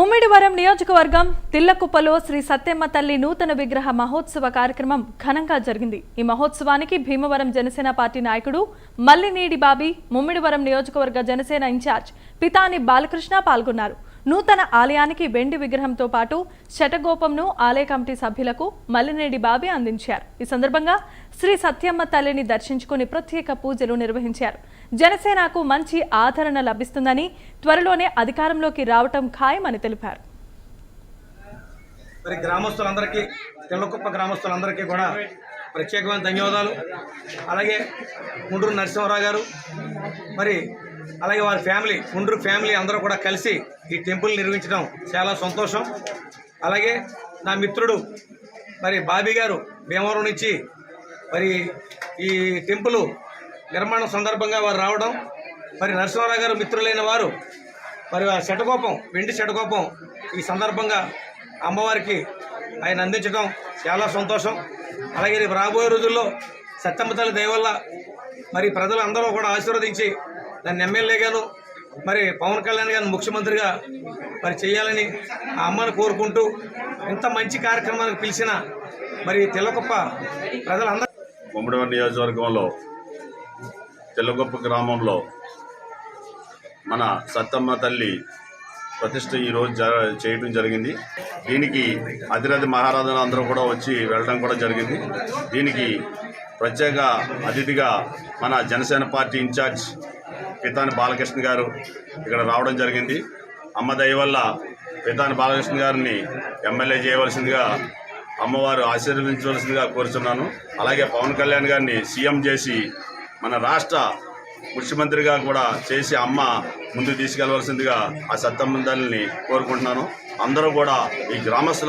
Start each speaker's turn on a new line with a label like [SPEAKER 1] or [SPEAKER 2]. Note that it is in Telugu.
[SPEAKER 1] ముమ్మిడివరం నియోజకవర్గం తిల్లకుప్పలో శ్రీ సత్యమ్మ తల్లి నూతన విగ్రహ మహోత్సవ కార్యక్రమం ఘనంగా జరిగింది. ఈ మహోత్సవానికి భీమవరం జనసేన పార్టీ నాయకుడు మల్లినీడి బాబీ ముమ్మిడివరం నియోజకవర్గ జనసేన ఇన్ఛార్జ్ పితాని బాలకృష్ణ పాల్గొన్నారు. నూతన ఆలయానికి వెండి విగ్రహంతో పాటు శటగోపంను ఆలయ కమిటీ సభ్యులకు మల్లినేడి బాబి అందించారు. ఈ సందర్భంగా శ్రీ సత్యమ్మ తల్లిని దర్శించుకుని ప్రత్యేక పూజలు నిర్వహించారు. జనసేనకు మంచి ఆదరణ లభిస్తుందని త్వరలోనే అధికారంలోకి రావటం ఖాయమని తెలిపారు.
[SPEAKER 2] మరి గ్రామస్తులందరికీ తెల్లకుప్ప గ్రామస్తులందరికీ కూడా ప్రత్యేకమైన ధన్యవాదాలు. అలాగే గుండ్రు నరసింహరావు గారు మరి అలాగే వారి ఫ్యామిలీ గుండ్రు ఫ్యామిలీ అందరూ కూడా కలిసి ఈ టెంపుల్ నిర్మించడం చాలా సంతోషం. అలాగే నా మిత్రుడు మరి బాబీ గారు భీమవరం నుంచి మరి ఈ టెంపుల్ నిర్మాణం సందర్భంగా వారు రావడం మరి నరసింహారావు గారు మిత్రులైన వారు మరి ఆ శటకోపం వెండి శటకోపం ఈ సందర్భంగా అమ్మవారికి ఆయన అందించడం చాలా సంతోషం. అలాగే రేపు రాబోయే రోజుల్లో సత్యమతల తల్లి మరి ప్రజలు అందరూ కూడా ఆశీర్వదించి దాన్ని ఎమ్మెల్యేగాను మరి పవన్ కళ్యాణ్ గారిని ముఖ్యమంత్రిగా మరి చేయాలని ఆ అమ్మను కోరుకుంటూ ఇంత మంచి కార్యక్రమానికి పిలిచిన మరి తెల్లకొప్ప ప్రజలందరూ
[SPEAKER 3] ఉమ్మడివరం నియోజకవర్గంలో తెల్లగొప్ప గ్రామంలో మన సత్తమ్మ తల్లి ప్రతిష్ట ఈరోజు జ చేయడం జరిగింది. దీనికి అతిరథి మహారాజులు అందరూ కూడా వచ్చి వెళ్ళడం కూడా జరిగింది. దీనికి ప్రత్యేక అతిథిగా మన జనసేన పార్టీ ఇన్ఛార్జ్ పితాని బాలకృష్ణ గారు ఇక్కడ రావడం జరిగింది. అమ్మ దయ వల్ల పితాని బాలకృష్ణ గారిని ఎమ్మెల్యే చేయవలసిందిగా అమ్మవారు ఆశీర్వదించవలసిందిగా కోరుచున్నాను. అలాగే పవన్ కళ్యాణ్ గారిని సీఎం చేసి మన రాష్ట్ర ముఖ్యమంత్రిగా కూడా చేసి అమ్మ ముందుకు తీసుకెళ్ళవలసిందిగా ఆ సత్తమ్మ తల్లిని కోరుకుంటున్నాను. అందరూ కూడా ఈ గ్రామస్తుల